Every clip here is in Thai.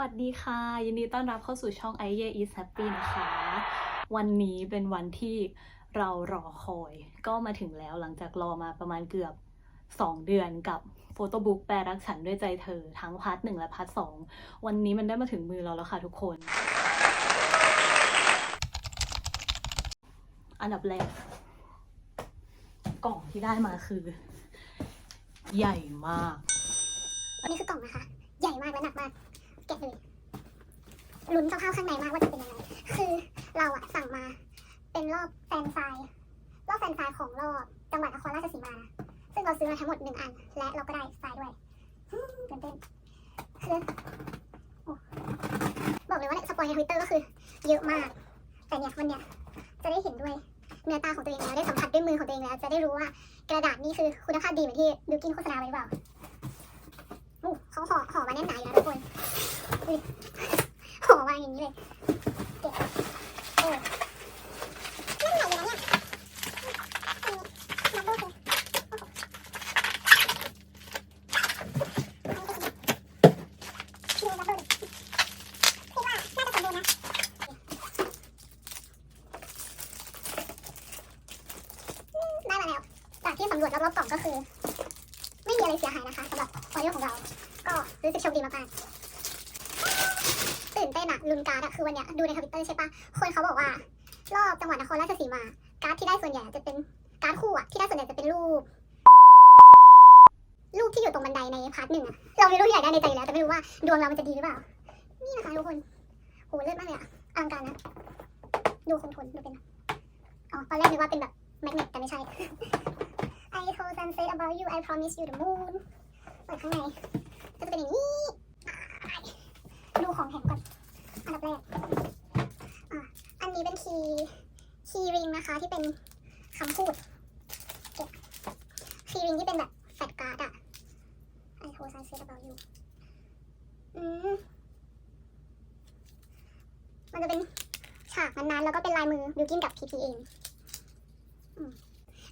วัสดีค่ะ ยินดีต้อนรับเข้าสู่ช่อง i y e is happy นะคะ วันนี้เป็นวันที่เรารอคอย ก็มาถึงแล้วหลังจากรอมาประมาณเกือบ 2 เดือนกับโฟโต้บุ๊กแปลรักฉันด้วยใจเธอ ทั้งพาร์ทหนึ่งและพาร์ทสองวันนี้มันได้มาถึงมือเราแล้วค่ะทุกคน อันดับแรก กล่องที่ได้มาคือ ใหญ่มาก อันนี้คือกล่องนะคะ ใหญ่มากและหนักมาก แกะเลยลุ้นคร่าวๆข้างในมากว่าจะเป็นยังไง คือเราอะสั่งมาเป็นรอบแฟนไซน์รอบแฟนไซน์ของรอบจังหวัดนครราชสีมาซึ่งเราซื้อมาทั้งหมดหนึ่งอัน และเราก็ได้ทรายด้วยฮึ่มตื่นเต้นคือบอกเลยว่าสปอยในทวิตเตอร์ก็คือ เยอะมาก แต่เนี่ยวันเนี้ยจะได้เห็นด้วยเนื้อตาของตัวเองแล้วได้สัมผัสด้วยมือของตัวเองแล้ว จะได้รู้ว่ากระดาษนี่คือคุณภาพดีเหมือนที่บิวกินโฆษณาไว้หรือเปล่า เขาห่อห่อมาแน่นหนาอยู่นะทุกคนห่อมาอย่างนี้เลยเก็บโอ้แน่นหนาอยู่นะเนี่ยอืมนับดูสิโอ้โหดูนับดูดิคิดว่าน่าจะสมบูรณ์นะอืมได้มาแล้ว จากที่สำรวจรอบๆกล่องก็คือ ไม่มีอะไรเสียหายนะคะสำหรับออเดอร์ของเรา ก็รู้สึกโช คดีมากๆตื่นเต้นอะลุนการ์ดอะคือวันเนี้ยดูในทวิตเตอร์ใช่ปะคนเขาบอกว่า รอบจังหวัดนครราชสีมา การ์ดที่ได้ส่วนใหญ่จะเป็นการ์ดคู่อะที่ได้ส่วนใหญ่จะเป็นรูปรูปที่อยู่ตรงบันไดในพาร์ทหนึ่งอะเรามีรูปที่อยากได้ในใจอยู่แล้ว แต่ไม่รู้ว่าดวงเรามันจะดีหรือเปล่า นี่นะคะทุกคนโหเลิศมากเลยอะอลังการนะ ดูคงทนดูเป็นอ๋อตอนแรกนึกว่าเป็นแบบแมกเนตแต่ไม่ใช่ I told sunset about you I promise you the moon เปิดข้างในก็จะเป็นอย่างนี้ ของแถมก่อน อันดับแรกอันนี้เป็นคีย์คีย์ริงนะคะที่เป็นคำพูดเก็บคีย์ริงที่เป็นแบบแฟลชการ์ดอะ I told sunset about you อืมมันจะเป็นฉากนั้นๆแล้วก็เป็นลายมือบิวกิ้นกับพีพีเอง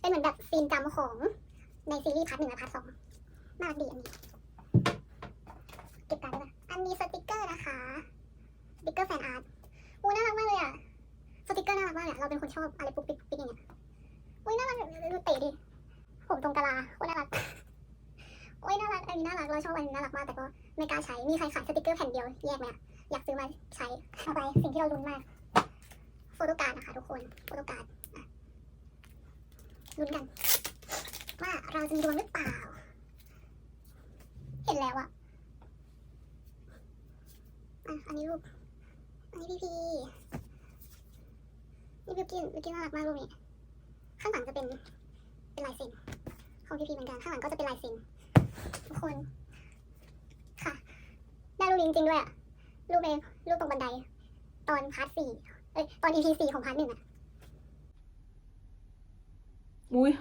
เป็นเหมือนแบบซีนจำของในซีรีส์พาร์ทหนึ่งและพาร์ทสองน่ากดีอันนี้ เก็บการ์ดด้วยนะ อันนี้สติกเกอร์นะคะ สติกเกอร์แฟนอาร์ตอุ้ยน่ารักมากเลยอะ สติกเกอร์น่ารักมากเลยเราเป็นคนชอบอะไรปุ๊กปิ๊กปิ๊กอย่างเงี้ยอุ้ยน่ารักดูเตะดิ ผมตรงกะลาโอ้ยน่ารักโอ้ยน่ารักอันนี้น่ารัก เราชอบอันนี้น่ารักมาก แต่ก็ไม่กล้าใช้ มีใครขายสติกเกอร์แผ่นเดียวแยกไหมอะอยากซื้อมาใช้เอาไปสิ่งที่เราลุ้นมาก โฟโต้การ์ดนะคะทุกคน โฟโต้การ์ดลุ้นกัน ว่าเราจะมีดวงหรือเปล่า เห็นแล้วอะ อะอันนี้รูปอันนี้พี่พีนี่บิวกินบิวกินน่ารักมากรูปนี้ ข้างหลังจะเป็นเป็นลายเซ็นของพี่พีเหมือนกัน ข้างหลังก็จะเป็นลายเซ็นทุกคน ค่ะ ได้รูปนี้จริงๆด้วยอะรูปเองรูปตรงบันได ตอนพาร์ทสี่เอ้ย ตอน EP สี่ของพาร์ทหนึ่งอะอุ้ย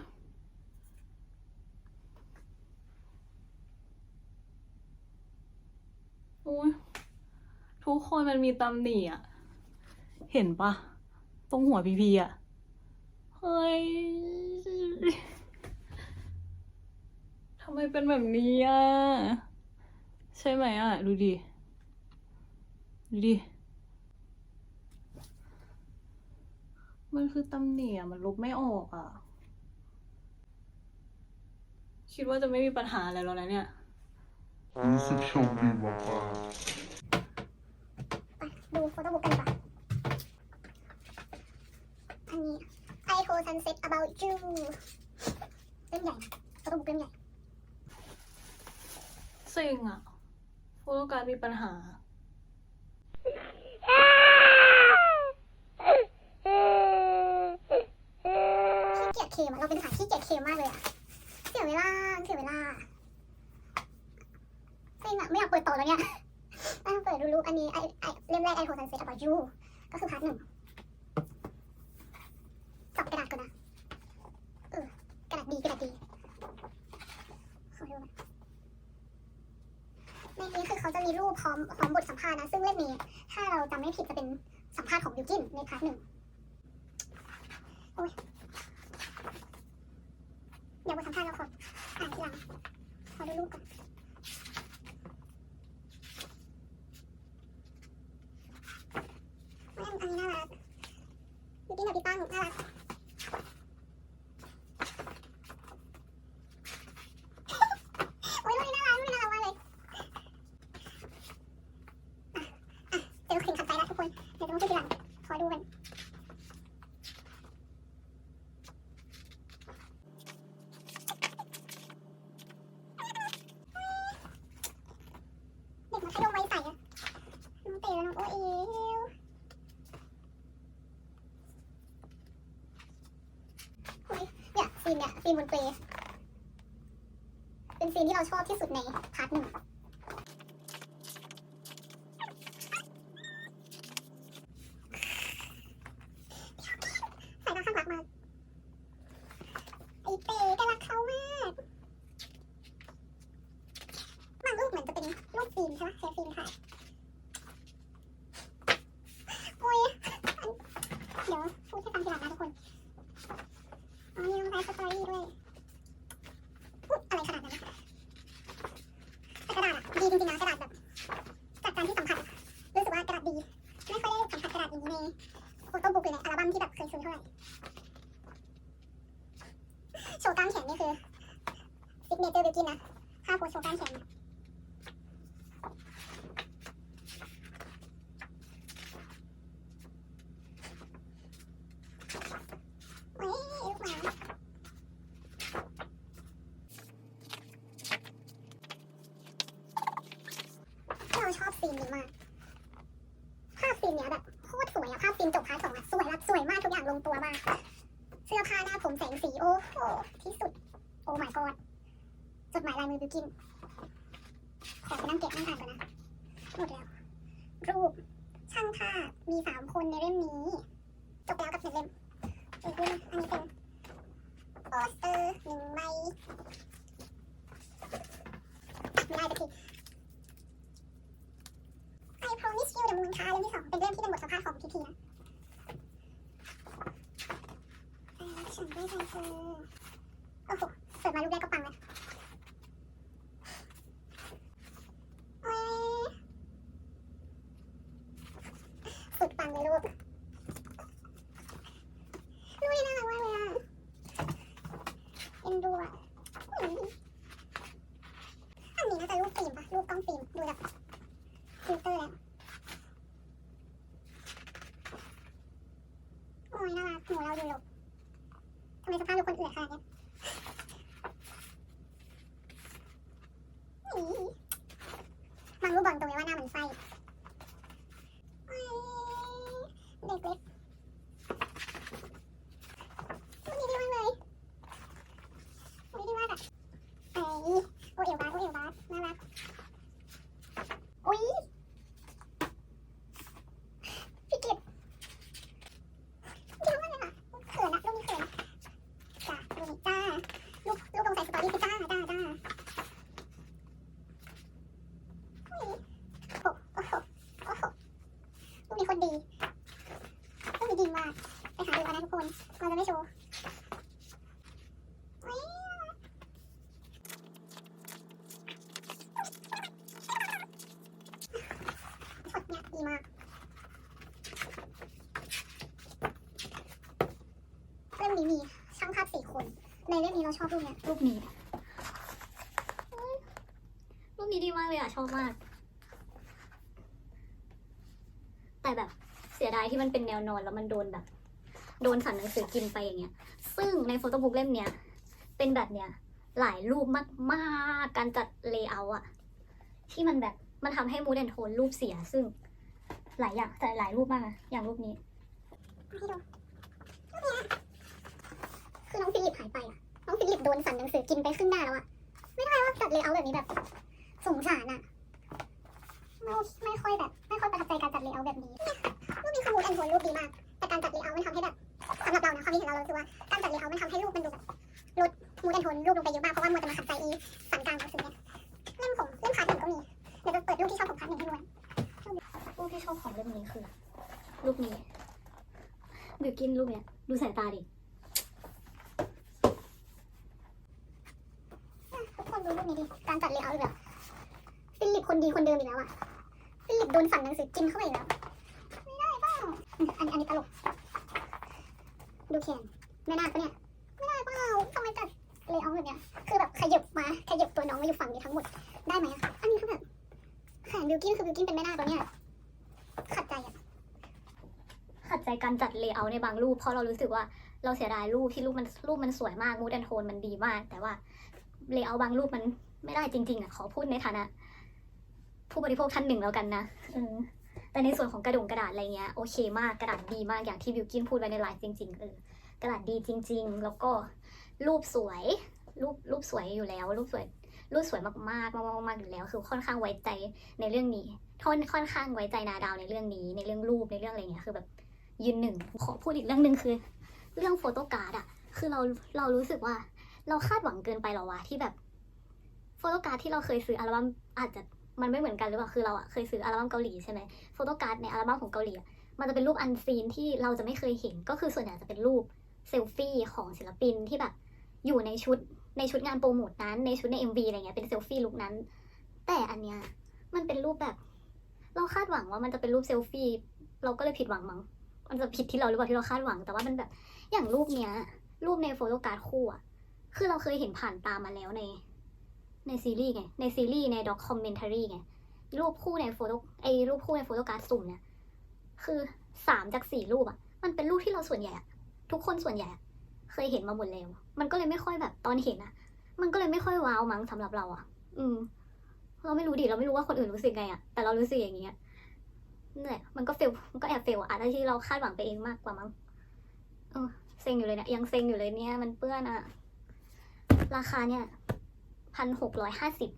อุ้ย ทุกคนมันมีตำหนิอะเห็นปะตรงหัวพีพีอะเฮ้ยทำไมเป็นแบบนี้อะใช่ไหมอะดูดิ ดูดิ มันคือตำหนิอะมันลบไม่ออกอะคิดว่าจะไม่มีปัญหาอะไรแล้วนะเนี่ยรู้สึกโชคดีมากไป ดูโฟโต้บุ๊กกันดีกว่าอันนี้ I told sunset about you เล่มใหญ่นะโฟโต้บุ๊กเล่มใหญ่เซ็งอะโฟโต้การดมีปัญหา ขี้เกียจเคมอะเราเป็นสายขี้เกียจเคมมากเลยอะเสียเวลาเสียเวลาเซ็งอะไม่อยากเปิดต่อแล้วเนี่ยอ่ อันนี้ไอไอเล่มแรกไอโทซันเซ็ตอับยูก็คือพาร์ทหนึ่งจับกระดาษก่อนนะเออกระดาษดีกระดาษดีขอดูหน่อยในนี้คือเขาจะมีรูปพร้อมพร้อมบทสัมภาษณ์นะ ซึ่งเล่มนี้ถ้าเราจำไม่ผิดจะเป็นสัมภาษณ์ของบิวกินในพาร์ทหนึ่งเดี๋ยวบทสัมภาษณ์เราขออ่านทีหลังขอดูรูปก่อน พี่กับพี่ตั้งน่ารัก โอ้ยรูปนี้น่ารักรูปนี้น่ารักมากเลยอะอะเจอครีมขัดใจแล้วทุกคน เดี๋ยวจะมาพูดทีหลัง ขอดูกัน เด็กมัธยมวัยใสอะน้องเต๋อน้องโอเอลเฮ้ย เนี่ยซีนเนี่ยซีนบนเปลเป็นซีนที่เราชอบที่สุดในพาร์ทหนึ่งสายตาข้างรักมากไอเต๋ก็รักเขามากบางรูปเหมือนจะเป็นรูปฟิล์มใช่ไหมใช้ฟิล์มถ่ายโอ้ยเดี๋ยวพูดให้ฟังทีหลังนะทุกคนอ๋อมีลงไลฟ์สตอรี่ด้วยอุ๊ยอะไรขนาดนั้นนะแต่กระดาษอะดีจริงๆนะกระดาษแบบจากการที่สัมผัสอะรู้สึกว่ากระดาษดี ไม่ค่อยได้สัมผัสกระดาษอย่างนี้ในโฟโต้บุ๊กหรือในอัลบั้มที่แบบเคยซื้อเท่าไหร่โชว์กล้ามแขนนี่คือซิกเนเจอร์บิวกินนะถ้าโพสโชว์กล้ามแขนนะ เฮ้ยลูกหมาเราชอบซีนนี้มาก ภาพซีนเนี้ยแบบโคตรสวยอะภาพซีนจบพาร์ทสองอะสวยแบบสวยมากทุกอย่างลงตัวมาก เสื้อผ้าหน้าผมแสงสีโอ้โหที่สุด โอ้ my god จ กิน ขอไปนั่งเก็บนั่งอ่านก่อนนะหมดแล้ว รูป ช่างภาพมีสามคนในเล่มนี้ จบแล้วกับหนึ่งเล่มอีกเล่มอันนี้เป็นโปสเตอร์หนึ่งใบไม่ได้สักที I promise you the moon ค่ะเล่มที่สองเป็นเรื่องที่เป็นบทสัมภาษณ์ของทีทีนะแต่รักฉันได้ใจเธอโอ้โหเปิดมารูปแรกก็ปังเลยโอ้ยสุดปังเลยรูป รูปนี้น่ารักมากเลยอะเอ็นดูอะอืมอันนี้น่าจะรูปฟิล์มปะรูปกล้องฟิล์มดูจากฟิลเตอร์แล้ว โอ้ยน่ารักหนูเราดูหลบทำไมสภาพดูคนอื่นขนาดเนี้ยอี๋บางรูปบอกตรงเลยว่าหน้าเหมือนไส้โอ้ยเด็กเล็ก รูปนี้ดีมากเลยรูปนี้ดีมากอะไอ้โอเอลบาสโอเอลบาสน่ารักอุ้ยพี่กิตเยอะมากเลยอะเขินอะรูปนี้เขินจ้ารูปนี้จ้ารูปรูปลงใส่สตอรี่คือจ้าจ้าจ้าอุ้ยโอ้โอ้โหโอ้โหรูปนี้คนดีรูปนี้ดีมาก ไปหาดูกันนะทุกคน เราจะไม่โชว์เนี่ยดีมากเรื่องนี้มีช่างภาพสี่คน ในเรื่องนี้เราชอบรูปเนี้ยรูปนี้ รูปนี้ดีมากเลยอะ ชอบมาก แต่แบบเสียดายที่มันเป็นแนวนอนแล้วมันโดนแบบ โดนสั่นหนังสือกินไปอย่างเงี้ย ซึ่งในโฟโต้บุ๊กเล่มเนี้ยเป็นแบบเนี้ยหลายรูปมากๆ การจัดเลเยอร์อะที่มันแบบมันทำให้มูดแอนโทนรูปเสีย ซึ่งหลายอย่างแต่หลายรูปมากนะอย่างรูปนี้ให้ดูคือน้องฟิลิปหายไปอะน้องฟิลิปโดนสั่นหนังสือกินไปครึ่งหน้าแล้วอะไม่ได้ว่าจัดเลเยอร์แบบนี้แบบสงสารอะไม่ไม่ค่อยแบบ ไม่ค่อยประทับใจการจัดเลเยอร์แบบนี้นี่ยรูปนี้คือมูดแอนโทนรูปดีมาก แต่การจัดเลเยอร์มันทำให้แบบ สำหรับเรานะความคิดเห็นเราเรารู้สึกว่าการจัดเลเยอร์มันทำให้รูปมันดูแบบลดมูดแอนโทนรูปลงไปเยอะมากเพราะว่ามัวแต่มาขัดใจอีสันกลางหนังสือเนี่ยเล่มของเล่มพาร์ทหนึ่งก็มีเดี๋ยวจะเปิดรูปที่ชอบของพาร์ทหนึ่งให้ดูรูปที่ชอบของเล่มนี้คือรูปนี้บิวกินรูปเนี้ยดูสายตาดิทุกคนดูรูปนี้ดิการจัดเลเยอร์แบบฟิลิปคนดีคนเดิมอีกแล้วอะฟิลิปโดนสั่นหนังสือกินเข้าไปอีกแล้วไม่ได้เปล่าอันอันนี้ตลก แขนแม่น่าปะเนี่ยไม่ได้เปล่าทำไมจัดเลเอร์แบบเนี้ยคือแบบขยับมาขยับตัวน้องมาอยู่ฝั่งนี้ทั้งหมดได้ไหมอะอันนี้คือแบบแขนบิวกิ้นคือบิวกิ้นเป็นแม่น่าคตัวเนี้ยขัดใจอะขัดใจการจัดเลเยอร์ในบางรูป เพราะเรารู้สึกว่าเราเสียดายรูปที่รูปมันรูปมันสวยมากมูดแอนโทนมันดีมาก แต่ว่าเลเยอร์บางรูปมันไม่ได้จริงๆอะขอพูดในฐานะ ผู้บริโภคท่านหนึ่งแล้วกันนะแต่ในส่วนของกระดงกระดาษอะไรเงี้ยโอเคมากกระดาษดีมากอย่างที่บิวกินพูดไว้ในไลฟ์จริงๆเออ กระดาษดีจริง ๆ แล้วก็รูปสวยรูปรูปสวยอยู่แล้ว รูปสวยรูปสวยมากๆมากๆมากอยู่แล้ว คือค่อนข้างไว้ใจในเรื่องนี้ท่อนค่อนข้างไว้ใจนาดาวในเรื่องนี้ ในเรื่องรูปในเรื่องอะไรเงี้ยคือแบบยืนหนึ่งขอพูดอีกเรื่องหนึ่งคือ เรื่องโฟโต้การ์ดอะคือเราเรารู้สึกว่า เราคาดหวังเกินไปหรอวะที่แบบโฟโต้การ์ดที่เราเคยซื้ออัลบั้มอาจจะมันไม่เหมือนกันหรือเปล่าคือเราอะเคยซื้ออัลบั้มเกาหลีใช่ไหมโฟโต้การ์ดในอัลบั้มของเกาหลีมันจะเป็นรูปอันซีนที่เราจะไม่เคยเห็นก็คือส่วนใหญ่จะเป็นรูป เซลฟี่ของศิลปินที่แบบอยู่ในชุดในชุดงานโปรโมทนั้น ในชุดใน MV อะไรเงี้ยเป็นเซลฟี่ลุคนั้น แต่อันเนี้ยมันเป็นรูปแบบ เราคาดหวังว่ามันจะเป็นรูปเซลฟี่เราก็เลยผิดหวังมั้งมันจะผิดที่เราหรือเปล่าที่เราคาดหวัง แต่ว่ามันแบบอย่างรูปเนี้ย รูปในโฟโต้การ์ดคู่อะคือเราเคยเห็นผ่านตามมาแล้วใน ในซีรีส์ไงในซีรีส์ในด็อกคอมเมนทารีไงรูปคู่ในโฟโต้ไอรูปคู่ในโฟโต้การ์ดสุ่มเนี่ยคือสามจากสี่รูปอะมันเป็นรูปที่เราส่วนใหญ่อะ ทุกคนส่วนใหญ่เคยเห็นมาหมดแล้ว มันก็เลยไม่ค่อยแบบตอนเห็นอะมันก็เลยไม่ค่อยว้าวมั้งสำหรับเราอะอืม เราไม่รู้ดิเราไม่รู้ว่าคนอื่นรู้สึกไงอะแต่เรารู้สึกอย่างเงี้ยนั่นแหละมันก็เฟลมันก็แอบเฟลอะอาจจะที่เราคาดหวังไปเองมากกว่ามั้งเออเซ็งอยู่เลยเนี่ยยังเซ็งอยู่เลยเนี่ยมันเปื้อนอะราคาเนี่ยพันหกร้อยห้าสิบ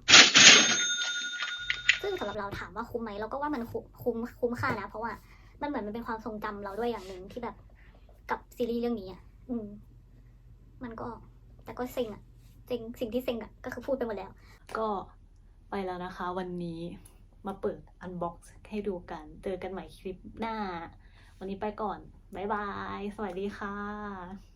ซึ่งสำหรับเราถามว่าคุ้มไหมเราก็ว่ามันคุ้มคุ้มคุ้มค่านะ เพราะว่ามันเหมือนมันเป็นความทรงจำเราด้วยอย่างหนึ่งที่แบบ กับซีรีส์เรื่องนี้อะอืม มันก็ แต่ก็เซ็งอะเซ็งสิ่งที่เซ็งอะก็คือพูดไปหมดแล้ว ก็ไปแล้วนะคะ วันนี้มาเปิดอันบ็อกซ์ให้ดูกัน เจอกันใหม่คลิปหน้า วันนี้ไปก่อน บ๊ายบาย สวัสดีค่ะ